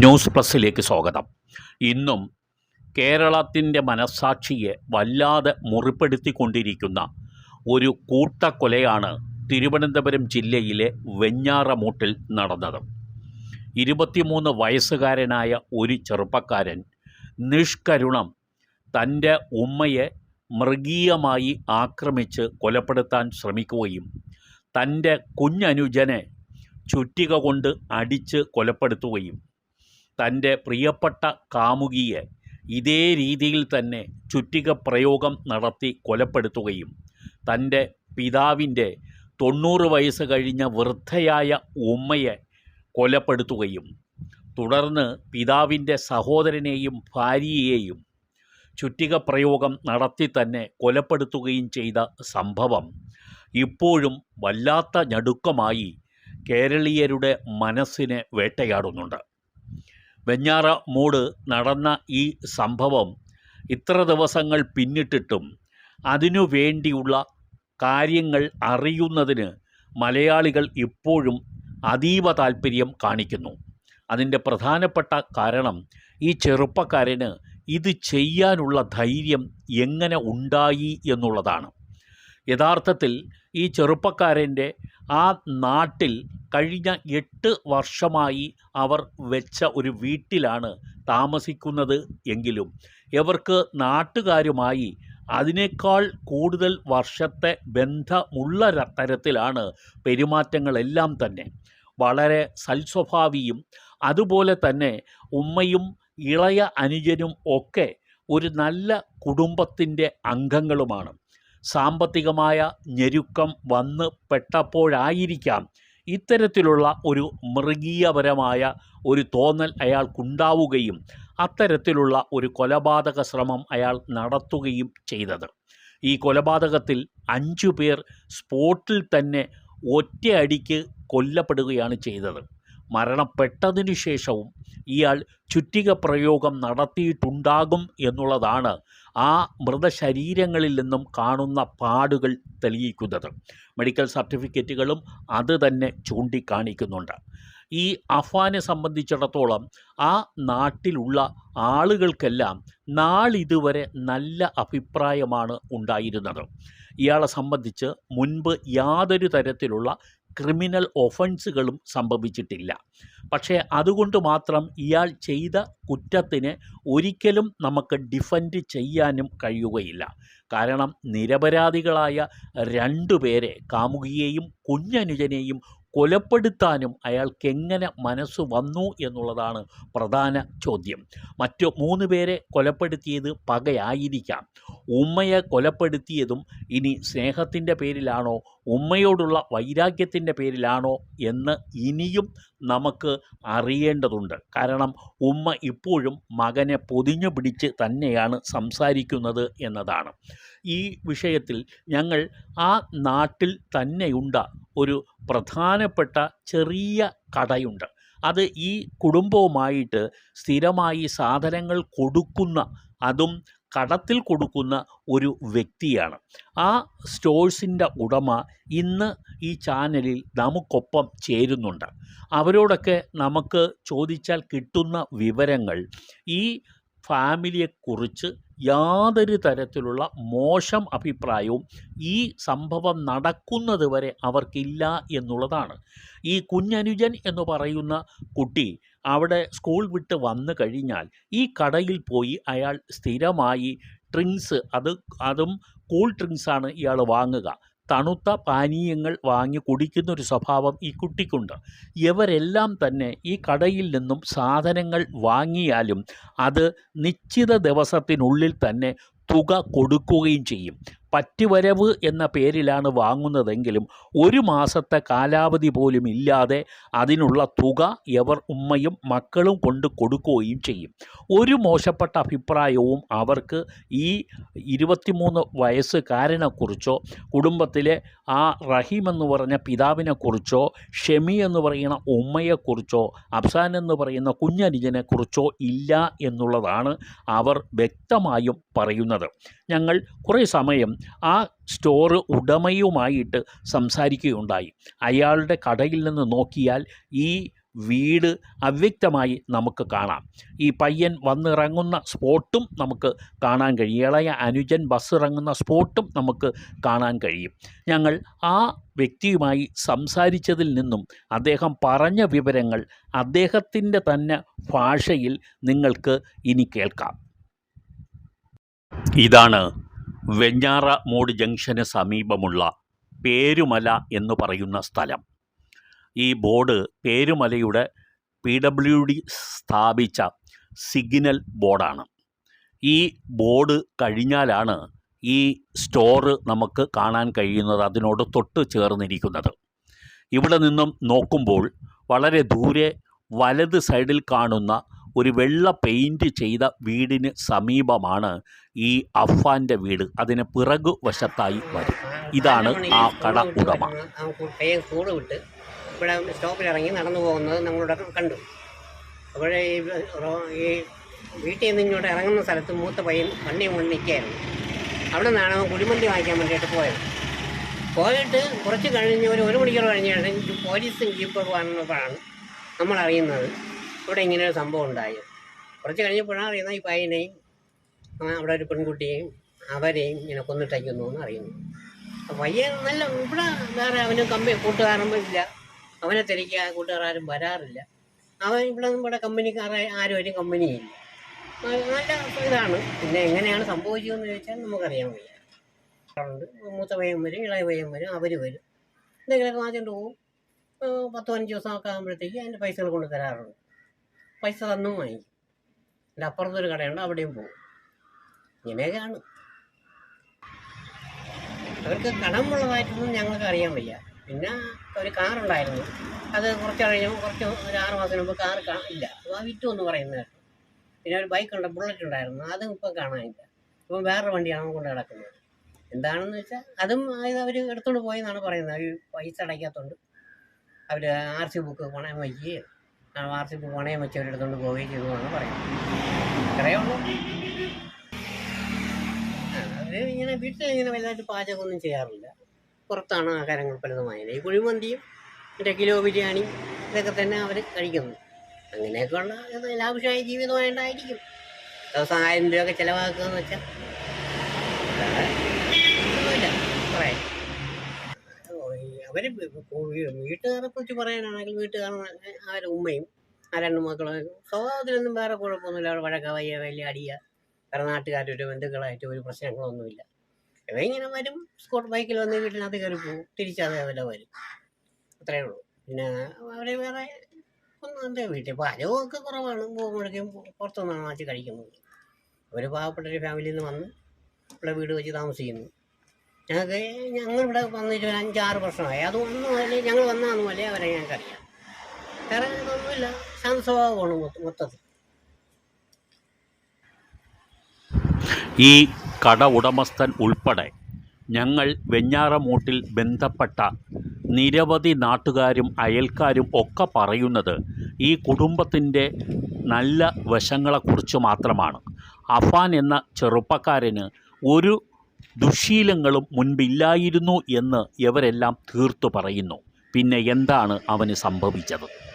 News പ്ലസിലേക്ക് സ്വാഗതം. ഇന്നും കേരളത്തിന്റെ മനസ്സാക്ഷിയെ വല്ലാതെ മുറിപ്പെടുത്തിക്കൊണ്ടിരിക്കുന്ന ഒരു കൂട്ടക്കൊലയാണ് തിരുവനന്തപുരം ജില്ലയിലെ വെഞ്ഞാറമൂട്ടിൽ നടന്നത്. ഇരുപത്തിമൂന്ന് വയസ്സുകാരനായ ഒരു ചെറുപ്പക്കാരൻ നിഷ്കരുണം തന്റെ ഉമ്മയെ മൃഗീയമായി ആക്രമിച്ച് കൊലപ്പെടുത്താൻ ശ്രമിക്കുകയും തന്റെ കുഞ്ഞനുജനെ ചുറ്റിക കൊണ്ട് അടിച്ച് കൊലപ്പെടുത്തുകയും തന്റെ പ്രിയപ്പെട്ട കാമുകിയെ ഇതേ രീതിയിൽ തന്നെ ചുറ്റിക പ്രയോഗം നടത്തി കൊലപ്പെടുത്തുകയും തന്റെ പിതാവിന്റെ തൊണ്ണൂറ് വയസ്സ് കഴിഞ്ഞ വൃദ്ധയായ ഉമ്മയെ കൊലപ്പെടുത്തുകയും തുടർന്ന് പിതാവിന്റെ സഹോദരനെയും ഭാര്യയെയും ചുറ്റിക പ്രയോഗം നടത്തി തന്നെ കൊലപ്പെടുത്തുകയും ചെയ്ത സംഭവം ഇപ്പോഴും വല്ലാത്ത ഞടുക്കമായി കേരളീയരുടെ മനസ്സിനെ വേട്ടയാടുന്നുണ്ട്. വെഞ്ഞാറ മൂട് നടന്ന ഈ സംഭവം ഇത്ര ദിവസങ്ങൾ പിന്നിട്ടിട്ടും അതിനു വേണ്ടിയുള്ള കാര്യങ്ങൾ അറിയുന്നതിന് മലയാളികൾ ഇപ്പോഴും അതീവ താല്പര്യം കാണിക്കുന്നു. അതിന്റെ പ്രധാനപ്പെട്ട കാരണം ഈ ചെറുപ്പക്കാരന് ഇത് ചെയ്യാനുള്ള ധൈര്യം എങ്ങനെ ഉണ്ടായി എന്നുള്ളതാണ്. യഥാർത്ഥത്തിൽ ഈ ചെറുപ്പക്കാരന്റെ ആ നാട്ടിൽ കഴിഞ്ഞ എട്ട് വർഷമായി അവർ വെച്ച ഒരു വീട്ടിലാണ് താമസിക്കുന്നത് എങ്കിലും. ഇവർക്ക് നാട്ടുകാരുമായി അതിനേക്കാൾ കൂടുതൽ വർഷത്തെ ബന്ധമുള്ള തരത്തിലാണ് പെരുമാറ്റങ്ങളെല്ലാം തന്നെ. വളരെ സൽസ്വഭാവിയും അതുപോലെ തന്നെ ഉമ്മയും ഇളയ അനുജനും ഒക്കെ ഒരു നല്ല കുടുംബത്തിന്റെ അംഗങ്ങളുമാണ്. സാമ്പത്തികമായ ഞെരുക്കം വന്ന് പെട്ടപ്പോഴായിരിക്കാം ഇത്തരത്തിലുള്ള ഒരു മൃഗീയപരമായ ഒരു തോന്നൽ അയാൾക്കുണ്ടാവുകയും അത്തരത്തിലുള്ള ഒരു കൊലപാതക ശ്രമം അയാൾ നടത്തുകയും ചെയ്തത്. ഈ കൊലപാതകത്തിൽ അഞ്ചു പേർ സ്പോട്ടിൽ തന്നെ ഒറ്റയടിക്ക് കൊല്ലപ്പെടുകയാണ് ചെയ്തത്. മരണപ്പെട്ടതിനു ശേഷവും ഇയാൾ ചുറ്റിക പ്രയോഗം നടത്തിയിട്ടുണ്ടാകും എന്നുള്ളതാണ് ആ മൃതശരീരങ്ങളിൽ നിന്നും കാണുന്ന പാടുകൾ തെളിയിക്കുന്നത്. മെഡിക്കൽ സർട്ടിഫിക്കറ്റുകളും അത് തന്നെ ചൂണ്ടിക്കാണിക്കുന്നുണ്ട്. ഈ അഫാനെ സംബന്ധിച്ചിടത്തോളം ആ നാട്ടിലുള്ള ആളുകൾക്കെല്ലാം നാളിതുവരെ നല്ല അഭിപ്രായമാണ് ഉണ്ടായിരുന്നത്. ഇയാളെ സംബന്ധിച്ച് മുൻപ് യാതൊരു തരത്തിലുള്ള ക്രിമിനൽ ഒഫൻസുകളും സംഭവിച്ചിട്ടില്ല. പക്ഷേ അതുകൊണ്ട് മാത്രം ഇയാൾ ചെയ്ത കുറ്റത്തിന് ഒരിക്കലും നമുക്ക് ഡിഫൻഡ് ചെയ്യാനും കഴിയുകയില്ല. കാരണം നിരപരാധികളായ രണ്ടു പേരെ കാമുകിയെയും കുഞ്ഞനുജനെയും കൊലപ്പെടുത്താനും അയാൾക്ക് എങ്ങനെ മനസ്സ് വന്നു എന്നുള്ളതാണ് പ്രധാന ചോദ്യം. മറ്റു മൂന്ന് പേരെ കൊലപ്പെടുത്തിയത് പകയായിരിക്കാം. ഉമ്മയെ കൊലപ്പെടുത്തിയതും ഇനി സ്നേഹത്തിന്റെ പേരിലാണോ ഉമ്മയോടുള്ള വൈരാഗ്യത്തിന്റെ പേരിലാണോ എന്ന് ഇനിയും നമുക്ക് അറിയേണ്ടതുണ്ട്. കാരണം ഉമ്മ ഇപ്പോഴും മകനെ പൊതിഞ്ഞു പിടിച്ച് തന്നെയാണ് സംസാരിക്കുന്നത് എന്നതാണ്. ഈ വിഷയത്തിൽ ഞങ്ങൾ ആ നാട്ടിൽ തന്നെയുണ്ട ഒരു പ്രധാനപ്പെട്ട ചെറിയ കടയുണ്ട്. അത് ഈ കുടുംബവുമായിട്ട് സ്ഥിരമായി സാധനങ്ങൾ കൊടുക്കുന്ന അതും കടത്തിൽ കൊടുക്കുന്ന ഒരു വ്യക്തിയാണ്. ആ സ്റ്റോഴ്സിന്റെ ഉടമ ഇന്ന് ഈ ചാനലിൽ നമുക്കൊപ്പം ചേരുന്നുണ്ട്. അവരോടൊക്കെ നമുക്ക് ചോദിച്ചാൽ കിട്ടുന്ന വിവരങ്ങൾ ഈ ഫാമിലിയെക്കുറിച്ച് യാതൊരു തരത്തിലുള്ള മോശം അഭിപ്രായവും ഈ സംഭവം നടക്കുന്നത് വരെ അവർക്കില്ല എന്നുള്ളതാണ്. ഈ കുഞ്ഞനുജൻ എന്ന് പറയുന്ന കുട്ടി അവിടെ സ്കൂൾ വിട്ട് വന്നു കഴിഞ്ഞാൽ ഈ കടയിൽ പോയി അയാൾ സ്ഥിരമായി ഡ്രിങ്ക്സ് അത് അതും കൂൾ ഡ്രിങ്ക്സാണ് ഇയാൾ വാങ്ങുക. തണുത്ത പാനീയങ്ങൾ വാങ്ങി കുടിക്കുന്ന ഒരു സ്വഭാവം ഈ കുട്ടിക്കുണ്ട്. ഇവരെല്ലാം തന്നെ ഈ കടയിൽ നിന്നും സാധനങ്ങൾ വാങ്ങിയാലും അത് നിശ്ചിത ദിവസത്തിനുള്ളിൽ തന്നെ തുക കൊടുക്കുകയും ചെയ്യും. പറ്റുവരവ് എന്ന പേരിലാണ് വാങ്ങുന്നതെങ്കിലും ഒരു മാസത്തെ കാലാവധി പോലും ഇല്ലാതെ അതിനുള്ള തുക ഇവർ ഉമ്മയും മക്കളും കൊണ്ട് കൊടുക്കുകയും ചെയ്യും. ഒരു മോശപ്പെട്ട അഭിപ്രായവും അവർക്ക് ഈ ഇരുപത്തിമൂന്ന് വയസ്സുകാരനെക്കുറിച്ചോ കുടുംബത്തിലെ ആ റഹീം എന്ന് പറഞ്ഞ പിതാവിനെക്കുറിച്ചോ ഷെമി എന്ന് പറയുന്ന ഉമ്മയെക്കുറിച്ചോ അഫ്സാൻ എന്ന് പറയുന്ന കുഞ്ഞനുജനെക്കുറിച്ചോ ഇല്ല എന്നുള്ളതാണ് അവർ വ്യക്തമായും പറയുന്നത്. ഞങ്ങൾ കുറേ സമയം ആ സ്റ്റോർ ഉടമയുമായിട്ട് സംസാരിക്കുകയുണ്ടായി. അയാളുടെ കടയിൽ നിന്ന് നോക്കിയാൽ ഈ വീട് അവ്യക്തമായി നമുക്ക് കാണാം. ഈ പയ്യൻ വന്നിറങ്ങുന്ന സ്പോട്ടും നമുക്ക് കാണാൻ കഴിയും. ഇളയ അനുജൻ ബസ് ഇറങ്ങുന്ന സ്പോട്ടും നമുക്ക് കാണാൻ കഴിയും. ഞങ്ങൾ ആ വ്യക്തിയുമായി സംസാരിച്ചതിൽ നിന്നും അദ്ദേഹം പറഞ്ഞ വിവരങ്ങൾ അദ്ദേഹത്തിന്റെ തന്നെ ഭാഷയിൽ നിങ്ങൾക്ക് ഇനി കേൾക്കാം. ഇതാണ് വെഞ്ഞാറ മോഡ് ജംഗ്ഷന് സമീപമുള്ള പേരുമല എന്ന് പറയുന്ന സ്ഥലം. ഈ ബോർഡ് പേരുമലയുടെ പി ഡബ്ല്യു ഡി സ്ഥാപിച്ച സിഗ്നൽ ബോർഡാണ്. ഈ ബോർഡ് കഴിഞ്ഞാലാണ് ഈ സ്റ്റോറ് നമുക്ക് കാണാൻ കഴിയുന്നത് അതിനോട് തൊട്ട് ചേർന്നിരിക്കുന്നത്. ഇവിടെ നിന്നും നോക്കുമ്പോൾ വളരെ ദൂരെ വലത് സൈഡിൽ കാണുന്ന ഒരു വെള്ള പെയിന്റ് ചെയ്ത വീടിന് സമീപമാണ് ഈ അഫാന്റെ വീട്. അതിന് പിറകു വശത്തായി വരും. ഇതാണ് ആ കട ഉടമ. സ്കൂൾ വിട്ട് ഇവിടെ സ്റ്റോപ്പിൽ ഇറങ്ങി നടന്നു പോകുന്നത് നമ്മളിവിടെ കണ്ടു. അപ്പോഴേ ഈ വീട്ടിൽ നിന്ന് ഇങ്ങോട്ട് ഇറങ്ങുന്ന സ്ഥലത്ത് മൂത്ത പയ്യൻ വണ്ടി കൊണ്ട് നിൽക്കുകയായിരുന്നു. അവിടെ നിന്നാണ് കുഴിമന്തി വാങ്ങിക്കാൻ വേണ്ടിയിട്ട് പോയത്. പോയിട്ട് കുറച്ച് കഴിഞ്ഞ് ഒരു ഒരു മണിക്കൂർ കഴിഞ്ഞ് പോലീസും ജീപ്പൊക്കെ വന്നപ്പോഴാണ് നമ്മൾ അറിയുന്നത് ഇവിടെ ഇങ്ങനെ ഒരു സംഭവം ഉണ്ടായത് കുറച്ച് കഴിഞ്ഞപ്പോഴാണ് അറിയുന്നത് ഈ പയ്യനെയും അവിടെ ഒരു പെൺകുട്ടിയെയും അവരെയും ഇങ്ങനെ കൊന്നിട്ടയ്ക്കുന്നു എന്ന് അറിയുന്നു. പയ്യൻ നല്ല ഇവിടെ വേറെ അവന് കമ്പനി കൂട്ടുകാരൊന്നും ഇല്ല. അവനെ തിരക്കുക കൂട്ടുകാരും വരാറില്ല. അവൻ ഇവിടെ നമ്മുടെ കമ്പനിക്കാരെ ആരും ഒരു കമ്പനിയില്ല നല്ല ഇതാണ്. പിന്നെ എങ്ങനെയാണ് സംഭവിച്ചതെന്ന് ചോദിച്ചാൽ നമുക്കറിയാൻ വയ്യ. മൂത്ത പയ്യൻ വരും ഇളയ പയ്യൻ വരും അവർ വരും. എന്തെങ്കിലുമൊക്കെ വാങ്ങിച്ചുകൊണ്ട് പോകും പത്ത് പതിനഞ്ച് ദിവസമൊക്കെ ആകുമ്പോഴത്തേക്ക് അതിന്റെ പൈസകൾ കൊണ്ട് തരാറുണ്ട്. പൈസ തന്നും വാങ്ങിക്കും. എന്റെ അപ്പുറത്തൊരു കടയുണ്ട് അവിടെയും പോകും. ഇങ്ങനെയൊക്കെയാണ് അവർക്ക് കടമുള്ളതായിട്ടൊന്നും ഞങ്ങൾക്ക് അറിയാൻ വയ്യ. പിന്നെ ഒരു കാറുണ്ടായിരുന്നു അത് കുറച്ച് കഴിഞ്ഞു കുറച്ച് ഒരു ആറ് മാസം മുമ്പ് കാർ ഇല്ല. അപ്പോൾ ആ വിറ്റു എന്ന് പറയുന്നത് പിന്നെ ഒരു ബൈക്ക് ഉണ്ട് ബുള്ളറ്റ് ഉണ്ടായിരുന്നു. അതും ഇപ്പം കാണാനില്ല. ഇപ്പം വേറൊരു വണ്ടിയാണ് കൊണ്ട് കിടക്കുന്നത് എന്താണെന്ന് വെച്ചാൽ അതും അവർ എടുത്തുകൊണ്ട് പോയെന്നാണ് പറയുന്നത്. അവർ പൈസ അടയ്ക്കാത്തതുകൊണ്ട് അവർ ആർ സി ബുക്ക് പണയം വയ്ക്കുകയും ആർ പോകണേ അവരെടുത്തുകൊണ്ട് പോവുകയും ചെയ്തു എന്ന് പറയാം. ഇത്രയേ ഉള്ളൂ. അവർ ഇങ്ങനെ വീട്ടിൽ ഇങ്ങനെ വലുതായിട്ട് പാചകമൊന്നും ചെയ്യാറില്ല. പുറത്താണ് ആഹാരങ്ങൾ പലതും വായന ഈ കുഴിമന്തിയും മറ്റേ കിലോ ബിരിയാണി ഇതൊക്കെ തന്നെ അവർ കഴിക്കുന്നു. അങ്ങനെയൊക്കെയുള്ള ഇത് ലാഭിഷമായ ജീവിതമായിട്ടായിരിക്കും ദിവസം ആയിരം രൂപയൊക്കെ ചിലവാക്കുക എന്ന് വെച്ചാൽ വേറെ ഒന്നുമില്ല പറയാൻ അവർ വീട്ടുകാരെ കുറിച്ച് പറയാനാണെങ്കിൽ വീട്ടുകാർ അവരുടെ ഉമ്മയും ആ രണ്ട് മക്കളും സ്വഭാവത്തിലൊന്നും വേറെ കുഴപ്പമൊന്നുമില്ല. അവിടെ വഴക്ക വയ്യ വലിയ അടിയ വേറെ നാട്ടുകാരുടെ ബന്ധുക്കളായിട്ട് ഒരു പ്രശ്നങ്ങളൊന്നുമില്ല. ഇങ്ങനെ വരും സ്കൂട്ടർ ബൈക്കിൽ വന്ന് വീട്ടിനകത്ത് കയറി പോകും തിരിച്ചത് അവരെ വരും. അത്രയേ ഉള്ളൂ. പിന്നെ അവരെ വേറെ ഒന്നും എന്താ വീട്ടിൽ പാചകമൊക്കെ കുറവാണ്. പോകുമ്പോഴേക്കും പുറത്തുനിന്നാണ് വാങ്ങിച്ച് കഴിക്കുന്നത് ഒരു പാവപ്പെട്ട ഒരു ഫാമിലിയിൽ നിന്ന് വന്ന് ഇവിടെ വീട് വെച്ച് താമസിക്കുന്നു. ഞങ്ങൾക്ക് ഞങ്ങളിവിടെ വന്നിട്ട് ഒരു അഞ്ചാറ് വർഷമായി. അത് വന്നു മുതലേ ഞങ്ങൾ വന്നാന്ന് പോലെ അവരെ ഞങ്ങൾക്കറിയാം. വേറെ ഇതൊന്നുമില്ല. സംസ്വഭാവമാണ് മൊത്തത്തിൽ. ഈ കട ഉടമസ്ഥൻ ഉൾപ്പെടെ ഞങ്ങൾ വെഞ്ഞാറമൂട്ടിൽ ബന്ധപ്പെട്ട നിരവധി നാട്ടുകാരും അയൽക്കാരും ഒക്കെ പറയുന്നത് ഈ കുടുംബത്തിന്റെ നല്ല വശങ്ങളെക്കുറിച്ച് മാത്രമാണ്. അഫാൻ എന്ന ചെറുപ്പക്കാരന് ഒരു ദുശീലങ്ങളും മുൻപില്ലായിരുന്നു എന്ന് ഇവരെല്ലാം തീർത്തു പറയുന്നു. പിന്നെ എന്താണ് അവന് സംഭവിച്ചത്?